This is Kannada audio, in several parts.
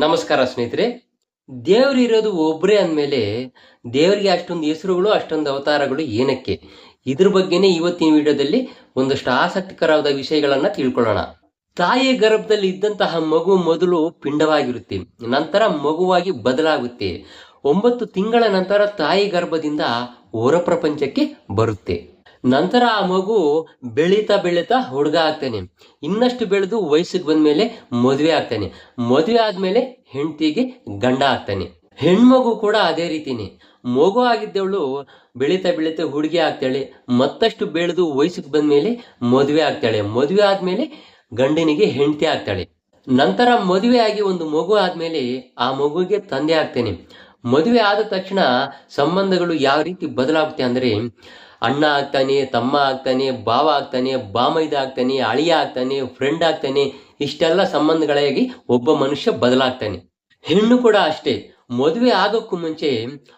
ನಮಸ್ಕಾರ ಸ್ನೇಹಿತರೆ. ದೇವರಿರೋದು ಒಬ್ಬರೇ ಅಂದಮೇಲೆ ದೇವರಿಗೆ ಅಷ್ಟೊಂದು ಹೆಸರುಗಳು, ಅಷ್ಟೊಂದು ಅವತಾರಗಳು ಏನಕ್ಕೆ? ಇದ್ರ ಬಗ್ಗೆನೇ ಇವತ್ತಿನ ವಿಡಿಯೋದಲ್ಲಿ ಒಂದಷ್ಟು ಆಸಕ್ತಿಕರವಾದ ವಿಷಯಗಳನ್ನು ತಿಳ್ಕೊಳ್ಳೋಣ. ತಾಯಿಯ ಗರ್ಭದಲ್ಲಿ ಇದ್ದಂತಹ ಮಗು ಮೊದಲು ಪಿಂಡವಾಗಿರುತ್ತೆ, ನಂತರ ಮಗುವಾಗಿ ಬದಲಾಗುತ್ತೆ. ಒಂಬತ್ತು ತಿಂಗಳ ನಂತರ ತಾಯಿ ಗರ್ಭದಿಂದ ಹೊರ ಪ್ರಪಂಚಕ್ಕೆ ಬರುತ್ತೆ. ನಂತರ ಆ ಮಗು ಬೆಳೀತಾ ಬೆಳೀತಾ ಹುಡುಗ ಆಗ್ತಾನೆ. ಇನ್ನಷ್ಟು ಬೆಳೆದು ವಯಸ್ಸಿಗೆ ಬಂದ್ಮೇಲೆ ಮದುವೆ ಆಗ್ತಾನೆ. ಮದುವೆ ಆದ್ಮೇಲೆ ಹೆಂಡತಿಗೆ ಗಂಡ ಆಗ್ತಾನೆ. ಹೆಣ್ಮಗು ಕೂಡ ಅದೇ ರೀತಿನೇ. ಮಗು ಆಗಿದ್ದವಳು ಬೆಳೀತಾ ಬೆಳೀತಾ ಹುಡುಗಿ ಆಗ್ತಾಳೆ. ಮತ್ತಷ್ಟು ಬೆಳೆದು ವಯಸ್ಸಿಗೆ ಬಂದ್ಮೇಲೆ ಮದುವೆ ಆಗ್ತಾಳೆ. ಮದುವೆ ಆದ್ಮೇಲೆ ಗಂಡನಿಗೆ ಹೆಂಡತಿ ಆಗ್ತಾಳೆ. ನಂತರ ಮದುವೆ ಆಗಿ ಒಂದು ಮಗು ಆದ್ಮೇಲೆ ಆ ಮಗುಗೆ ತಂದೆ ಆಗ್ತಾನೆ. ಮದುವೆ ಆದ ತಕ್ಷಣ ಸಂಬಂಧಗಳು ಯಾವ ರೀತಿ ಬದಲಾಗುತ್ತೆ ಅಂದರೆ ಅಣ್ಣ ಆಗ್ತಾನೆ, ತಮ್ಮ ಆಗ್ತಾನೆ, ಭಾವ ಆಗ್ತಾನೆ, ಬಾಮೈದ ಆಗ್ತಾನೆ, ಅಳಿಯ ಆಗ್ತಾನೆ ಫ್ರೆಂಡ್ ಆಗ್ತಾನೆ, ಇಷ್ಟೆಲ್ಲ ಸಂಬಂಧಗಳಾಗಿ ಒಬ್ಬ ಮನುಷ್ಯ ಬದಲಾಗ್ತಾನೆ. ಹೆಣ್ಣು ಕೂಡ ಅಷ್ಟೇ. ಮದುವೆ ಆಗೋಕ್ಕೂ ಮುಂಚೆ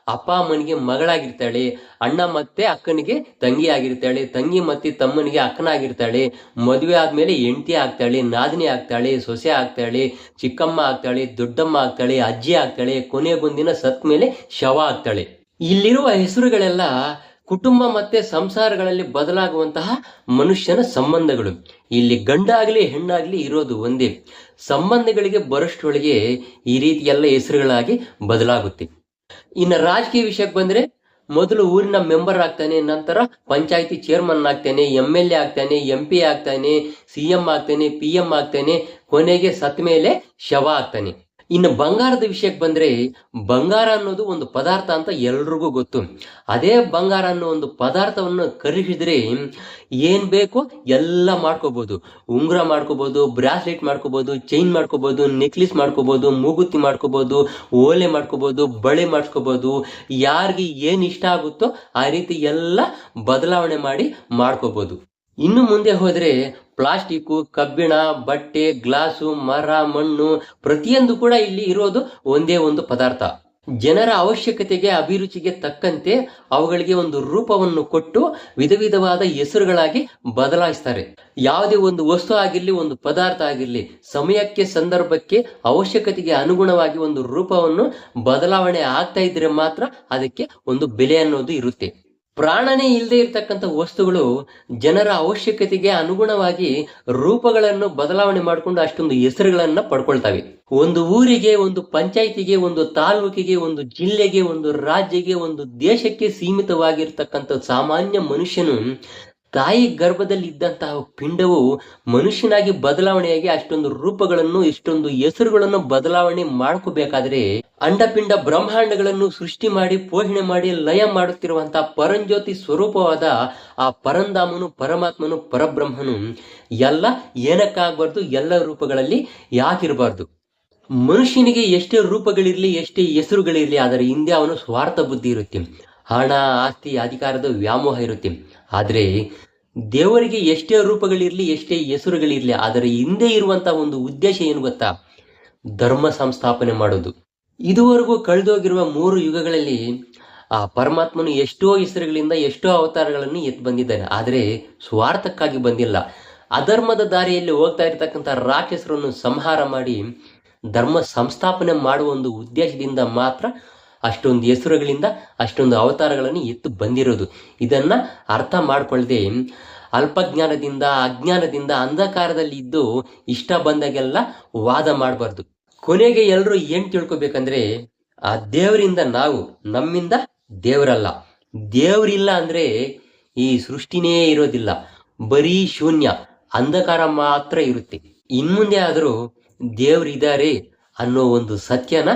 ಅಪ್ಪ ಅಮ್ಮನಿಗೆ ಮಗಳಾಗಿರ್ತಾಳೆ, ಅಣ್ಣ ಮತ್ತೆ ಅಕ್ಕನಿಗೆ ತಂಗಿ ಆಗಿರ್ತಾಳೆ ತಂಗಿ ಮತ್ತೆ ತಮ್ಮನಿಗೆ ಅಕ್ಕನಾಗಿರ್ತಾಳೆ, ಮದುವೆ ಆದ್ಮೇಲೆ ಹೆಂಡತಿ ಆಗ್ತಾಳೆ, ನಾದಿನಿ ಆಗ್ತಾಳೆ, ಸೊಸೆ ಆಗ್ತಾಳೆ, ಚಿಕ್ಕಮ್ಮ ಆಗ್ತಾಳೆ, ದೊಡ್ಡಮ್ಮ ಆಗ್ತಾಳೆ, ಅಜ್ಜಿ ಆಗ್ತಾಳೆ, ಕೊನೆಗೊಂದಿನ ಸತ್ ಮೇಲೆ ಶವ ಆಗ್ತಾಳೆ. ಇಲ್ಲಿರುವ ಹೆಸರುಗಳೆಲ್ಲ ಕುಟುಂಬ ಮತ್ತೆ ಸಂಸಾರಗಳಲ್ಲಿ ಬದಲಾಗುವಂತಹ ಮನುಷ್ಯನ ಸಂಬಂಧಗಳು. ಇಲ್ಲಿ ಗಂಡಾಗ್ಲಿ ಹೆಣ್ಣಾಗ್ಲಿ ಇರೋದು ಒಂದೇ. ಸಂಬಂಧಗಳಿಗೆ ಬರಷ್ಟೊಳಗೆ ಈ ರೀತಿ ಎಲ್ಲ ಹೆಸರುಗಳಾಗಿ ಬದಲಾಗುತ್ತೆ. ಇನ್ನು ರಾಜಕೀಯ ವಿಷಯಕ್ಕೆ ಬಂದ್ರೆ, ಮೊದಲು ಊರಿನ ಮೆಂಬರ್ ಆಗ್ತಾನೆ, ನಂತರ ಪಂಚಾಯತಿ ಚೇರ್ಮನ್ ಆಗ್ತಾನೆ ಎಂ ಎಲ್ ಎ ಆಗ್ತಾನೆ, ಎಂ ಪಿ ಆಗ್ತಾನೆ, ಸಿ ಎಂ ಆಗ್ತಾನೆ, ಪಿ ಎಂ ಆಗ್ತಾನೆ, ಕೊನೆಗೆ ಸತ್ ಮೇಲೆ ಶವ ಆಗ್ತಾನೆ. ಇನ್ನು ಬಂಗಾರದ ವಿಷಯಕ್ಕೆ ಬಂದ್ರೆ ಬಂಗಾರ ಅನ್ನೋದು ಒಂದು ಪದಾರ್ಥ ಅಂತ ಎಲ್ರಿಗೂ ಗೊತ್ತು. ಅದೇ ಬಂಗಾರ ಅನ್ನೋ ಒಂದು ಪದಾರ್ಥವನ್ನು ಕರಿಸಿದ್ರೆ ಏನು ಬೇಕೋ ಎಲ್ಲ ಮಾಡ್ಕೋಬೋದು. ಉಂಗುರ ಮಾಡ್ಕೋಬೋದು, ಬ್ರಾಸ್ಲೆಟ್ ಮಾಡ್ಕೋಬೋದು, ಚೈನ್ ಮಾಡ್ಕೋಬೋದು, ನೆಕ್ಲೆಸ್ ಮಾಡ್ಕೋಬೋದು, ಮೂಗುತಿ ಮಾಡ್ಕೋಬೋದು, ಓಲೆ ಮಾಡ್ಕೋಬೋದು, ಬಳೆ ಮಾಡ್ಕೋಬೋದು. ಯಾರಿಗೆ ಏನು ಇಷ್ಟ ಆಗುತ್ತೋ ಆ ರೀತಿ ಎಲ್ಲ ಬದಲಾವಣೆ ಮಾಡಿ ಮಾಡ್ಕೋಬೋದು. ಇನ್ನು ಮುಂದೆ ಹೋದ್ರೆ ಪ್ಲಾಸ್ಟಿಕ್ಕು, ಕಬ್ಬಿಣ, ಬಟ್ಟೆ, ಗ್ಲಾಸು, ಮರ, ಮಣ್ಣು ಪ್ರತಿಯೊಂದು ಕೂಡ ಇಲ್ಲಿ ಇರೋದು ಒಂದೇ ಒಂದು ಪದಾರ್ಥ. ಜನರ ಅವಶ್ಯಕತೆಗೆ, ಅಭಿರುಚಿಗೆ ತಕ್ಕಂತೆ ಅವುಗಳಿಗೆ ಒಂದು ರೂಪವನ್ನು ಕೊಟ್ಟು ವಿಧ ವಿಧವಾದ ಹೆಸರುಗಳಾಗಿ ಬದಲಾಯಿಸ್ತಾರೆ. ಯಾವುದೇ ಒಂದು ವಸ್ತು ಆಗಿರಲಿ, ಒಂದು ಪದಾರ್ಥ ಆಗಿರ್ಲಿ, ಸಮಯಕ್ಕೆ, ಸಂದರ್ಭಕ್ಕೆ, ಅವಶ್ಯಕತೆಗೆ ಅನುಗುಣವಾಗಿ ಒಂದು ರೂಪವನ್ನು ಬದಲಾವಣೆ ಆಗ್ತಾ ಇದ್ರೆ ಮಾತ್ರ ಅದಕ್ಕೆ ಒಂದು ಬೆಲೆ ಅನ್ನೋದು ಇರುತ್ತೆ. ಪ್ರಾಣನೇ ಇಲ್ಲದೆ ಇರತಕ್ಕಂಥ ವಸ್ತುಗಳು ಜನರ ಅವಶ್ಯಕತೆಗೆ ಅನುಗುಣವಾಗಿ ರೂಪಗಳನ್ನು ಬದಲಾವಣೆ ಮಾಡಿಕೊಂಡು ಅಷ್ಟೊಂದು ಹೆಸರುಗಳನ್ನ ಪಡ್ಕೊಳ್ತವೆ. ಒಂದು ಊರಿಗೆ, ಒಂದು ಪಂಚಾಯಿತಿಗೆ, ಒಂದು ತಾಲೂಕಿಗೆ, ಒಂದು ಜಿಲ್ಲೆಗೆ, ಒಂದು ರಾಜ್ಯಗೆ, ಒಂದು ದೇಶಕ್ಕೆ ಸೀಮಿತವಾಗಿರ್ತಕ್ಕಂಥ ಸಾಮಾನ್ಯ ಮನುಷ್ಯನು ತಾಯಿ ಗರ್ಭದಲ್ಲಿ ಇದ್ದಂತಹ ಪಿಂಡವು ಮನುಷ್ಯನಾಗಿ ಬದಲಾವಣೆಯಾಗಿ ಅಷ್ಟೊಂದು ರೂಪಗಳನ್ನು, ಇಷ್ಟೊಂದು ಹೆಸರುಗಳನ್ನು ಬದಲಾವಣೆ ಮಾಡ್ಕೋಬೇಕಾದ್ರೆ ಅಂಡಪಿಂಡ ಬ್ರಹ್ಮಾಂಡಗಳನ್ನು ಸೃಷ್ಟಿ ಮಾಡಿ, ಪೋಷಣೆ ಮಾಡಿ, ಲಯ ಮಾಡುತ್ತಿರುವಂತಹ ಪರಂಜ್ಯೋತಿ ಸ್ವರೂಪವಾದ ಆ ಪರಂಧಾಮನು, ಪರಮಾತ್ಮನು, ಪರಬ್ರಹ್ಮನು, ಎಲ್ಲ ಏನಕ್ಕಾಗಬಾರ್ದು, ಎಲ್ಲ ರೂಪಗಳಲ್ಲಿ ಯಾಕಿರಬಾರ್ದು. ಮನುಷ್ಯನಿಗೆ ಎಷ್ಟೇ ರೂಪಗಳಿರಲಿ, ಎಷ್ಟೇ ಹೆಸರುಗಳಿರಲಿ, ಆದರೆ ಹಿಂದೆ ಅವನು ಸ್ವಾರ್ಥ ಬುದ್ಧಿ ಇರುತ್ತೆ, ಹಣ, ಆಸ್ತಿ, ಅಧಿಕಾರದ ವ್ಯಾಮೋಹ ಇರುತ್ತೆ. ಆದರೆ ದೇವರಿಗೆ ಎಷ್ಟೇ ರೂಪಗಳಿರಲಿ, ಎಷ್ಟೇ ಹೆಸರುಗಳಿರಲಿ, ಆದರೆ ಹಿಂದೆ ಇರುವಂತಹ ಒಂದು ಉದ್ದೇಶ ಏನು ಗೊತ್ತಾ? ಧರ್ಮ ಸಂಸ್ಥಾಪನೆ ಮಾಡೋದು. ಇದುವರೆಗೂ ಕಳೆದೋಗಿರುವ ಮೂರು ಯುಗಗಳಲ್ಲಿ, ಆ ಪರಮಾತ್ಮನು ಎಷ್ಟೋ ಹೆಸರುಗಳಿಂದ ಎಷ್ಟೋ ಅವತಾರಗಳನ್ನು ಎತ್ತು ಬಂದಿದ್ದಾನೆ. ಆದರೆ ಸ್ವಾರ್ಥಕ್ಕಾಗಿ ಬಂದಿಲ್ಲ. ಅಧರ್ಮದ ದಾರಿಯಲ್ಲಿ ಹೋಗ್ತಾ ಇರತಕ್ಕಂಥ ರಾಕ್ಷಸರನ್ನು ಸಂಹಾರ ಮಾಡಿ, ಧರ್ಮ ಸಂಸ್ಥಾಪನೆ ಮಾಡುವ ಒಂದು ಉದ್ದೇಶದಿಂದ ಮಾತ್ರ ಅಷ್ಟೊಂದು ಹೆಸರುಗಳಿಂದ ಅಷ್ಟೊಂದು ಅವತಾರಗಳನ್ನು ಎತ್ತು ಬಂದಿರೋದು. ಇದನ್ನ ಅರ್ಥ ಮಾಡಿಕೊಳ್ಳದೆ ಅಲ್ಪಜ್ಞಾನದಿಂದ, ಅಜ್ಞಾನದಿಂದ ಅಂಧಕಾರದಲ್ಲಿ ಇದ್ದು ಇಷ್ಟ ಬಂದಾಗೆಲ್ಲ ವಾದ ಮಾಡಬಾರ್ದು. ಕೊನೆಗೆ ಎಲ್ಲರೂ ಏನ್ ತಿಳ್ಕೊಬೇಕಂದ್ರೆ, ಆ ದೇವರಿಂದ ನಾವು ನಮ್ಮಿಂದ ದೇವರಲ್ಲ. ದೇವರಿಲ್ಲ ಅಂದ್ರೆ ಈ ಸೃಷ್ಟಿನೇ ಇರೋದಿಲ್ಲ. ಬರೀ ಶೂನ್ಯ, ಅಂಧಕಾರ ಮಾತ್ರ ಇರುತ್ತೆ. ಇನ್ಮುಂದೆ ಆದರೂ ದೇವರಿದ್ದಾರೆ ಅನ್ನೋ ಒಂದು ಸತ್ಯನ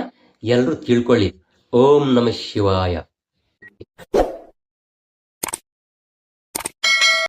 ಎಲ್ಲರೂ ತಿಳ್ಕೊಳ್ಳಿ. ಓಂ ನಮ ಶಿವಾಯ.